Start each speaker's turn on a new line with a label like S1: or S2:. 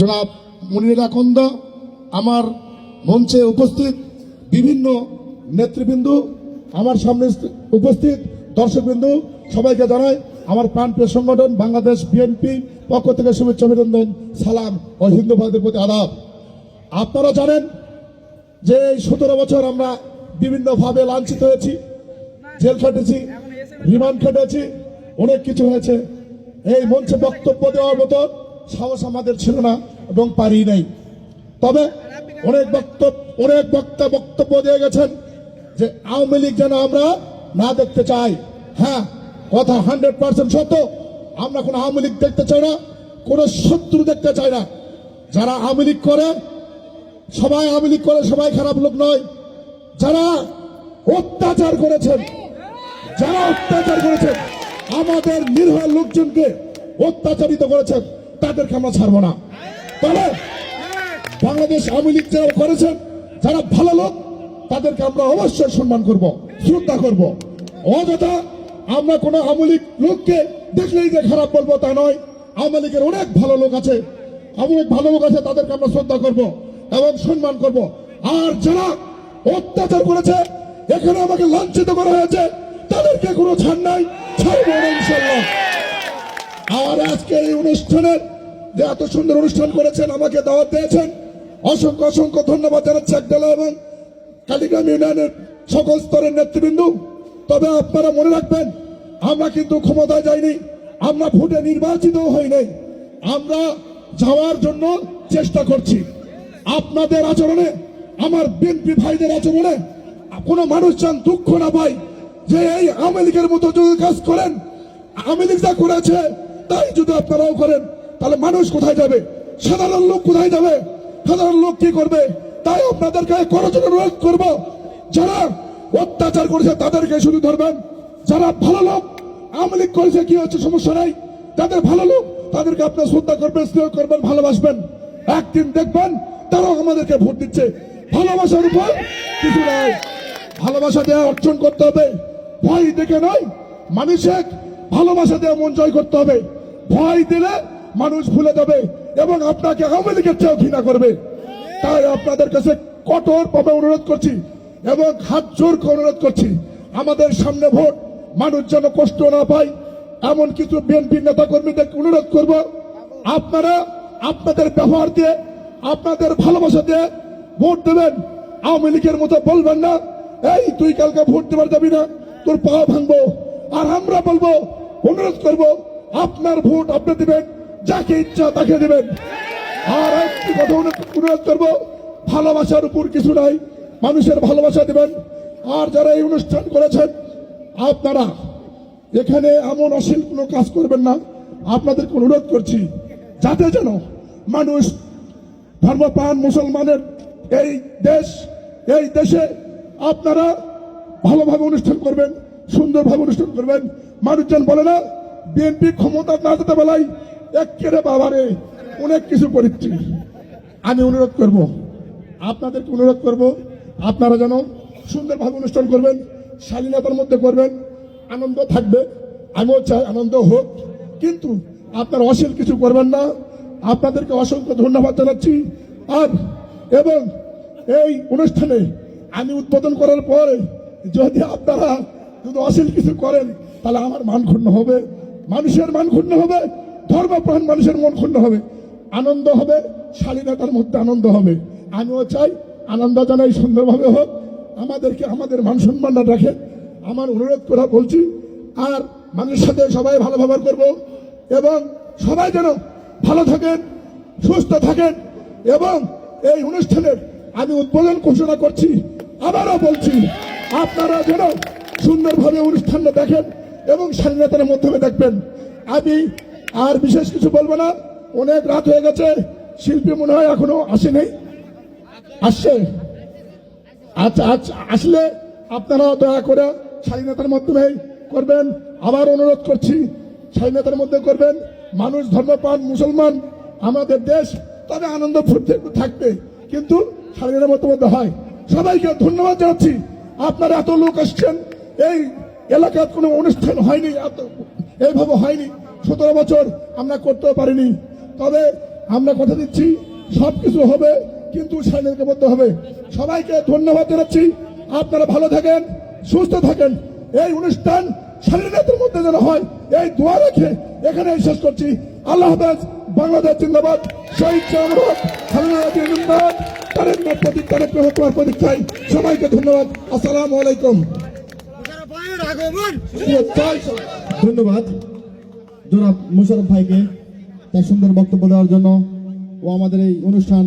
S1: জনাব মনিরা কন্দ আমার মঞ্চে উপস্থিত বিভিন্ন নেতৃবৃন্দ, আমার সামনে উপস্থিত দর্শকবৃন্দ, সবাইকে জানাই আমার প্রাণপ্রিয় সংগঠন বাংলাদেশ বিএনপি পক্ষ থেকে শুভেচ্ছা অভিনন্দন, সালাম ও হিন্দু ভাইদের প্রতি আদাব। আপনারা জানেন যে এই সতেরো বছর আমরা বিভিন্নভাবে লাঞ্ছিত হয়েছি, জেল খেটেছি, রিমান্ড খেটেছি, অনেক কিছু হয়েছে। এই মঞ্চে বক্তব্য দেওয়ার মতো সাহস আমাদের ছিল না এবং পারি নাই। তবে অনেক বক্তব্য অনেক বক্তা বক্তব্য দিয়ে গেছেন যে আওয়ামী লীগ যেন আমরা না দেখতে চাই। হ্যাঁ কথা হান্ড্রেড পার্সেন্ট সত্য। আমরা কোনো আওয়ামী লীগ দেখতে চাই না, কোনো শত্রু দেখতে চাই না। যারা আওয়ামী লীগ করে, সবাই আওয়ামী লীগ করে, সবাই খারাপ লোক নয়। যারা অত্যাচার করেছেন, যারা অত্যাচার করেছেন, আমাদের নির্ভর লোকজনকে অত্যাচারিত করেছেন। তাদেরকে আমরা ছাড়বো না। তবে বাংলাদেশ আওয়ামী লীগ যারা করেছেন, যারা ভালো লোক, তাদেরকে আমরা অবশ্যই সম্মান করব, শ্রদ্ধা করব। অযথা আমরা কোনো আওয়ামী লীগ লোককে দেখলেই যে খারাপ বলব তা নয়। আওয়ামী লীগের অনেক ভালো লোক আছে অনেক ভালো লোক আছে, তাদেরকে আমরা শ্রদ্ধা করব এবং সম্মান করব। আর যারা অত্যাচার করেছে, এখানে আমাকে লাঞ্ছিত করা হয়েছে, তাদেরকে কোনো ছাড় নাই, ছাড়বো আর আজকে এই অনুষ্ঠানের যে এত সুন্দর অনুষ্ঠান করেছেন, আমাকে দাওয়াত দিয়েছেন। অসংখ্য অসংখ্য ধন্যবাদ জানাচ্ছি একডালা এবং কালীগ্রাম ইউনিয়নের সকল স্তরের নেতৃবৃন্দ। তবে আপনারা মনে রাখবেন, আমরা কিন্তু ক্ষমতায় যাইনি, আমরা ভোটে নির্বাচিত হই নাই। আমরা যাওয়ার জন্য চেষ্টা করছি। আপনাদের আচরণে, আমার বিএনপি ভাইদের আচরণে, কোনো মানুষ যেন দুঃখ না পায় যে এই আওয়ামী লীগের মতো যদি কাজ করেন, আওয়ামী লীগ যা করেছে, তাই যদি আপনারাও করেন তাহলে মানুষ কোথায় যাবে? সাধারণ লোক কোথায় যাবে? সাধারণ লোক কি করবে? তাই আপনাদেরকে করজোর অনুরোধ করব। যারা অত্যাচার করেছে, তাদেরকে শুধু ধরবেন। যারা ভালো লোক, আওয়ামী লীগ করেছে, কি হচ্ছে সমস্যা নাই। যাদের ভালো লোক, তাদেরকে আপনার শ্রদ্ধা করবেন, স্নেহ করবেন, ভালোবাসবেন। একদিন দেখবেন, তারাও আমাদেরকে ভোট দিচ্ছে। ভালোবাসার উপর কিছু নাই। ভালোবাসা দেওয়া অর্জন করতে হবে। ভয় দেখে নয়, মানুষের ভালোবাসা দেওয়া মন জয় করতে হবে। ভয় দিলে মানুষ ভুলে যাবে এবং আপনাকে আওয়ামী লীগের চেয়েও ঘৃণা করবে। তাই আপনাদের কাছে কঠোর ভাবে অনুরোধ করছি এবং হাত জোর অনুরোধ করছি, আমাদের সামনে ভোট, মানুষ যেন কষ্ট না পায়, এমন কিছু বিএনপি নেতা কর্মীদের অনুরোধ করব। আপনারা আপনাদের ব্যবহার দিয়ে, আপনাদের ভালোবাসা দিয়ে ভোট দেবেন। আওয়ামী লীগের মতো বলবেন না, এই, তুই কালকে ভোট দেবার যাবি না, তোর পা ভাঙবো। আর আমরা বলব, অনুরোধ করব, আপনার ভোট আপনি দিবেন। যাকে ইচ্ছা তাকে দেবেন। আর একটি কথা অনুরোধ করব, ভালোবাসার উপর কিছু নাই, মানুষের ভালোবাসা দেবেন। আর যারা এই অনুষ্ঠান করেছেন, আপনারা এখানে এমন অশ্লীল কোনো কাজ করবেন না। আপনাদেরকে অনুরোধ করছি, যাতে যেন মানুষ ধর্মপ্রাণ মুসলমানের এই দেশ, এই দেশে আপনারা ভালোভাবে অনুষ্ঠান করবেন, সুন্দরভাবে অনুষ্ঠান করবেন। মানুষজন বলে না, বিএনপি ক্ষমতা না যেতে বেলায় একেরে বাবারে, অনেক কিছু করেছি আমি অনুরোধ করব, আপনাদেরকে অনুরোধ করব, আপনারা যেন সুন্দরভাবে অনুষ্ঠান করবেন, শালীনতার মধ্যে করবেন আনন্দ থাকবে। আমিও চাই আনন্দ হোক, কিন্তু আপনারা অশ্লীল কিছু করবেন না। আপনাদেরকে অসংখ্য ধন্যবাদ জানাচ্ছি। আর, এবং এই অনুষ্ঠানে আমি উদ্বোধন করার পরে যদি আপনারা যদি অশ্লীল কিছু করেন, তাহলে আমার মান ক্ষুণ্ণ হবে। মানুষের মান ক্ষুণ্ণ হবে। ধর্মপ্রাণ মানুষের মন ক্ষুণ্ণ হবে, আনন্দ হবে, শালীনতার মধ্যে আনন্দ হবে। আমিও চাই, আনন্দ জানাই সুন্দরভাবে হোক, আমাদেরকে আমাদের মান সম্মানটা রাখে। আমার অনুরোধ করা বলছি, আর মানুষের সাথে সবাই ভালো ব্যবহার করব এবং সবাই যেন ভালো থাকেন, সুস্থ থাকেন এবং এই অনুষ্ঠানের আমি উদ্বোধন ঘোষণা করছি, আবারও বলছি, আপনারা যেন সুন্দরভাবে অনুষ্ঠানটা দেখেন এবং স্বাধীনতার মাধ্যমে দেখবেন। আমি আর বিশেষ কিছু বলব না। অনেক রাত হয়ে গেছে, শিল্পী মনে হয় এখনও আসেনি। আসছে? আচ্ছা আচ্ছা আসলে আপনারা দয়া করে স্বাধীনতার মাধ্যমে করবেন। আবার অনুরোধ করছি, স্বাধীনতার মধ্যে করবেন। মানুষ, ধর্মপ্রাণ, মুসলমান, আমাদের দেশ, তবে আনন্দ ফুর্তি থাকবে। কিন্তু স্বাধীনতার মধ্যে হয়। সবাইকে ধন্যবাদ জানাচ্ছি। আপনারা এত লোক আসছেন, এই এলাকার কোনো অনুষ্ঠান হয়নি, এত এইভাবে হয়নি। সতেরো বছর আমরা করতেও পারিনি। তবে আমরা কথা দিচ্ছি সব কিছু হবে কিন্তু সাইনের বলতে হবে। সবাইকে ধন্যবাদ জানাচ্ছি। আপনারা ভালো থাকেন সুস্থ থাকেন। এই অনুষ্ঠান স্বাধীনতার মধ্যে যেন হয় এই দোয়া রেখে এখানে শেষ করছি। আল্লাহ হাফেজ বাংলাদেশ জিন্দাবাদ। শহীদ স্বাধীনতা জিন্দাবাদ। তারেক প্রতীক তারেক তোমার প্রতীক চাই। সবাইকে ধন্যবাদ। আসসালামু আলাইকুম।
S2: ধন্যবাদ। জনাব মুশারফ ভাইকে তার সুন্দর বক্তব্য দেওয়ার জন্য ও আমাদের এই অনুষ্ঠান